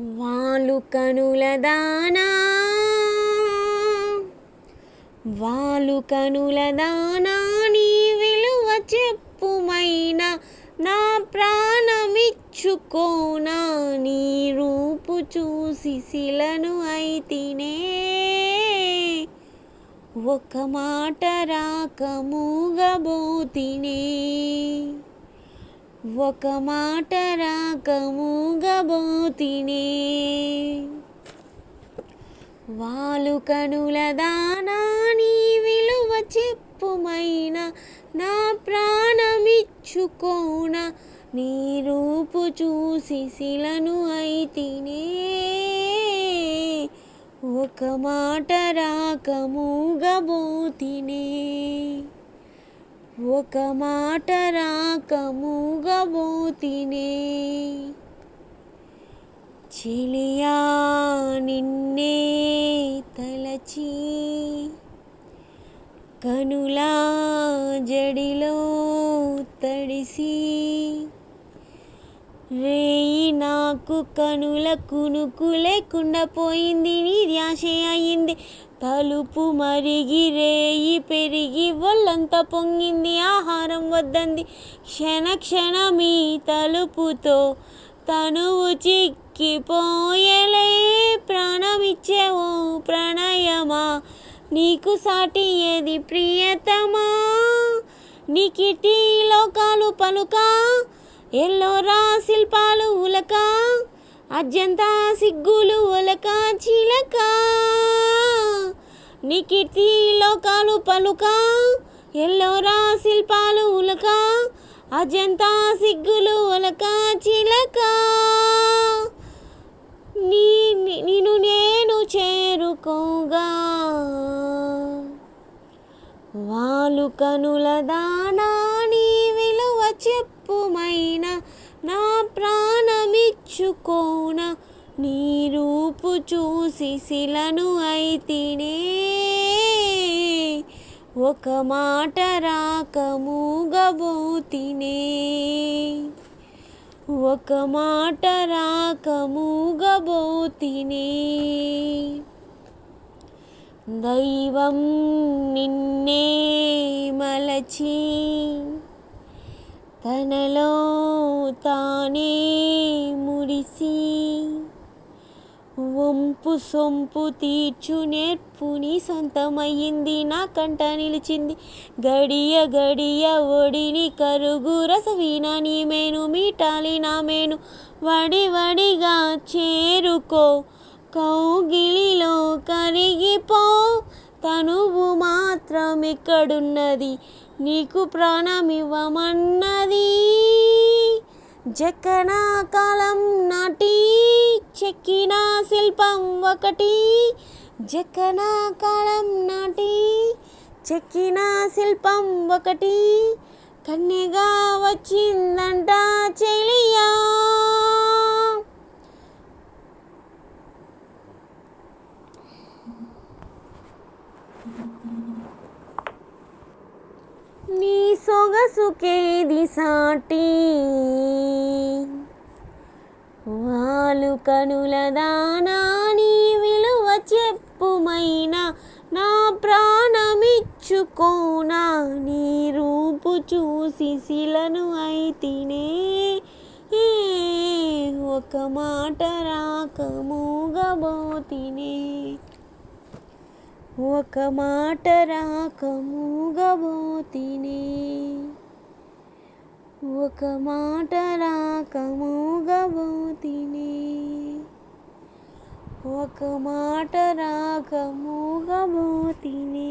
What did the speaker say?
వాలు కనుల దానా. వాలు కనుల దానా నీ విలువ చెప్పుమైనా నా ప్రాణమిచ్చుకోనా నీ రూపు చూసి శిలను అయితేనే ఒక మాట రాక మూగబోతినే. ఒక మాట రాకమూగబోతినే వాలు కనుల దానా నీ విలువ చెప్పుమైనా నా ప్రాణమిచ్చుకోన. నీ రూపు చూసి శిలను అయితేనే. ఒక మాట రాకమూగబోతినే ఒక మాట రాక మూగబోతినే. చెలియా నిన్నే తలచి కనులా జడిలో తడిసి వేయి నాకు కనుల కునుకు లేకుండా పోయింది నీ ధ్యాస అయింది తలుపు మరిగి రేయి పెరిగి ఒళ్ళంతా పొంగింది ఆహారం వద్దంది. క్షణ క్షణమీ తలుపుతో తనువు చిక్కిపోయలే ప్రాణమిచ్చే ఓ ప్రణయమా? నీకు సాటి ఏది ప్రియతమా? నీకిటి లోకాలు పలుకా? ఎల్లోరా శిల్పాలు ఉలక అజంతా సిగ్గులు ఉలక చిలక. నీకిటి లోకాలు పలుక ఎల్లోరా శిల్పాలు ఉలక అజంతా సిగ్గులు ఉలక చిలక. నీ నిన్ను నేను చేరుకోగా. వాలు కనుల దానా రూపమైన నా ప్రాణమిచ్చుకోన నీ రూపు చూసి శిలను అయితేనే. ఒక మాట రాక మూగబోతినే. ఒక మాట రాక మూగబోతినే. దైవం నిన్నే మలచి తనలో తానే ముడిసి వంపు సొంపు తీర్చు నేర్పుని సొంతమయ్యింది నా కంట నిలిచింది. గడియ గడియ ఒడిని కరుగు రసవీన నీ మేను మీటాలి నా మేను. వడి వడిగా చేరుకో కౌగిలిలో కరిగిపో. తనువు మాత్రం ఇక్కడున్నది నీకు ప్రాణమివ్వమన్నది. జకనా కాలం నాటి చెక్కిన శిల్పం ఒకటి. జకనా కాలం నాటి చెక్కిన శిల్పం ఒకటి. కన్యగా వచ్చిందంట చెలియా నీ సుకేది సాటి. వాలు కనుల దానా నీ విలువ చెప్పుమైనా నా ప్రాణమిచ్చుకోనా నీ రూపు చూసి శిలను అయితేనే ఒక మాట రాక మూగబోతినే. ఒక మాట రాక మూగబోతినే. ఒక మాట రాక మూగబోతినే ఒక మాట రాక మూగబోతినే